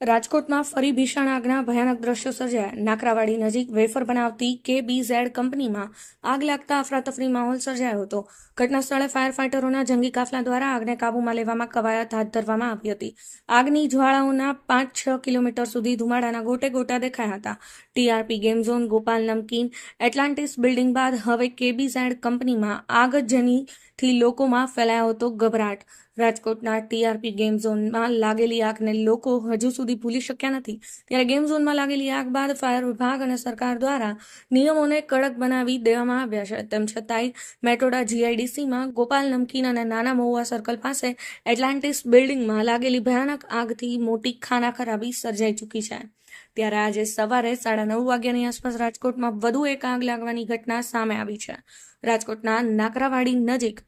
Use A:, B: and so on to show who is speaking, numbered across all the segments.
A: રાજકોટમાં ફરી ભીષણ આગના ભયાનક દ્રશ્યો સર્જાયા. નાકરાવાડી નજીક વેફર બનાવતી કે ઝેડ કંપનીમાં આગ લાગતા અફરાતફરી માહોલ સર્જાયો હતો. ઘટના સ્થળે ફાયર ફાઇટરોના જંગી કાફલા દ્વારા આગને કાબૂમાં લેવામાં કવાયત હાથ ધરવામાં આવી હતી. આગની જ્વાળાઓના પાંચ છ કિલોમીટર સુધી ધુમાડાના ગોટે ગોટા દેખાયા હતા. TRP game zone Gopal Namkeen Atlantis building બાદ હવે કેબી ઝેડ કંપનીમાં આગ જેનીથી લોકોમાં ફેલાયો હતો ગભરાટ. રાજકોટના ટીઆરપી ગેમ ઝોનમાં લાગેલી આગને લોકો હજુ સુધી ભૂલી શક્યા નથી. ત્યારે ગેમ ઝોનમાં લાગેલી આગ બાદ ફાયર વિભાગ અને સરકાર દ્વારા નિયમોને કડક બનાવી દેવામાં આવ્યા છે. તેમ છતાંય મેટોડા જીઆઈડીસીમાં ગોપાલ નમકીન અને નાના મહુવા સર્કલ પાસે એટલાન્ટિસ બિલ્ડિંગમાં લાગેલી ભયાનક આગથી મોટી ખાના ખરાબી સર્જાઈ ચૂકી છે. ત્યારે આજે સવારે સાડા નવ વાગ્યાની આસપાસ રાજકોટમાં વધુ એક આગ લાગવાની ઘટના સામે આવી છે. રાજકોટના નાકરાવાડી નજીક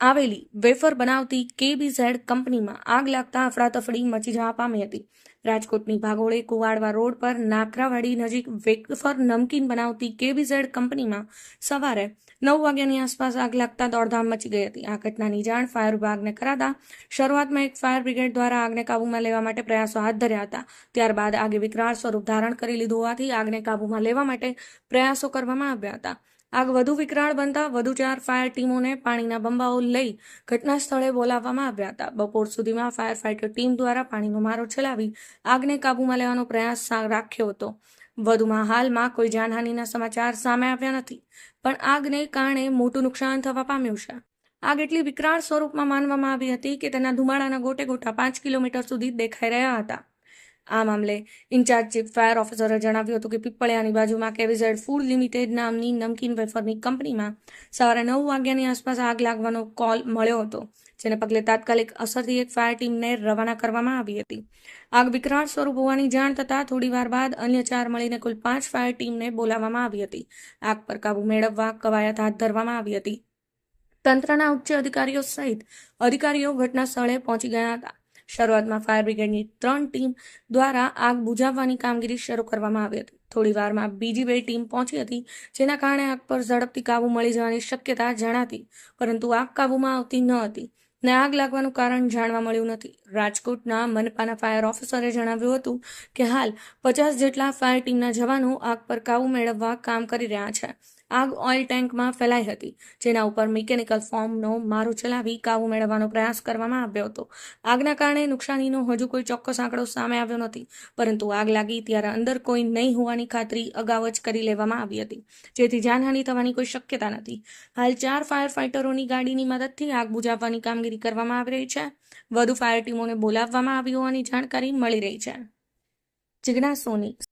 A: આવેલી વેફર બનાવતી કેબીઝેડ કંપનીમાં આગ લાગતા અફડાતફડી મચી જવા પામી હતી. રાજકોટની ભાગોળે કુવાડવા રોડ પર નાકરાવાડી નજીક વેફર નમકીન બનાવતી કેબીઝેડ કંપનીમાં સવારે નવ વાગ્યાની આસપાસ આગ લાગતા દોડધામ મચી ગઈ હતી. આ ઘટનાની જાણ ફાયર વિભાગને કરાતા શરૂઆતમાં એક ફાયર બ્રિગેડ દ્વારા આગને કાબૂમાં લેવા માટે પ્રયાસો હાથ ધર્યા હતા. ત્યારબાદ આગે વિકરાળ સ્વરૂપ ધારણ કરી લીધું હોવાથી આગને કાબૂમાં લેવા માટે પ્રયાસો કરવામાં આવ્યા હતા. આગ વધુ વિકરાળ બનતા વધુ ચાર ફાયર ટીમોને પાણીના બંબાઓ લઈ ઘટના સ્થળે બોલાવવામાં આવ્યા હતા. બપોર સુધીમાં ફાયર ફાઇટર ટીમ દ્વારા પાણીનો મારો ચલાવી આગને કાબૂમાં લેવાનો પ્રયાસ રાખ્યો હતો. વધુમાં હાલમાં કોઈ જાનહાનિના સમાચાર સામે આવ્યા નથી, પણ આગને કારણે મોટું નુકસાન થવા પામ્યું છે. આગ એટલી વિકરાળ સ્વરૂપમાં માનવામાં આવી હતી કે તેના ધુમાડાના ગોટે ગોટા પાંચ કિલોમીટર સુધી દેખાઈ રહ્યા હતા. આ મામલે ઇન્ચાર્જ ચીફ ફાયર ઓફિસરે જણાવ્યું હતું કે પીપળિયાની બાજુમાં કેવીઝેડ ફૂડ લિમિટેડ નામની નમકીન વેફરની કંપનીમાં સવારે નવ વાગ્યાની આસપાસ આગ લાગવાનો કોલ મળ્યો હતો, જેને પગલે તાત્કાલિક અસરથી એક ફાયર ટીમને રવાના કરવામાં આવી હતી. આગ વિકરાળ સ્વરૂપ હોવાની જાણ થતાં થોડીવાર બાદ અન્ય ચાર મળીને કુલ પાંચ ફાયર ટીમને બોલાવવામાં આવી હતી. આગ પર કાબુ મેળવવા કવાયત હાથ ધરવામાં આવી હતી. તંત્રના ઉચ્ચ અધિકારીઓ સહિત અધિકારીઓ ઘટના સ્થળે પહોંચી ગયા હતા. શરૂઆતમાં ફાયર બ્રિગેડની ત્રણ ટીમ દ્વારા આગ બુઝાવવાની કામગીરી શરૂ કરવામાં આવી હતી. થોડી વારમાં બીજી બે ટીમ પહોંચી હતી, જેના કારણે આગ પર ઝડપથી કાબુ મળી જવાની શક્યતા જણાતી, પરંતુ આગ કાબુમાં આવતી ન હતી ને આગ લાગવાનું કારણ જાણવા મળ્યું નથી. રાજકોટના મનપાના ફાયર ઓફિસરે જણાવ્યું હતું કે હાલ પચાસ જેટલા ફાયર ટીમના જવાનો આગ પર કાબુ મેળવવા કામ કરી રહ્યા છે. આગ ઓઇલ ટેન્કમાં ફેલાઈ હતી, જેના ઉપર મિકેનિકલ ફોર્મનો મારો ચલાવી કાબુ મેળવવાનો પ્રયાસ કરવામાં આવ્યો હતો. આગના કારણે નુકસાનીનો હજુ કોઈ ચોક્કસ આંકડો સામે આવ્યો નથી, પરંતુ આગ લાગી ત્યારે અંદર કોઈ નહીં હોવાની ખાતરી અગાઉ જ કરી લેવામાં આવી હતી, જેથી જાનહાનિ થવાની કોઈ શક્યતા નથી. હાલ ચાર ફાયર ફાઇટરોની ગાડીની મદદથી આગ બુઝાવવાની કામગીરી કરવામાં આવી રહી છે. વધુ ફાયર ટીમોને બોલાવવામાં આવી હોવાની જાણકારી મળી રહી છે. જિજ્ઞાસ સોની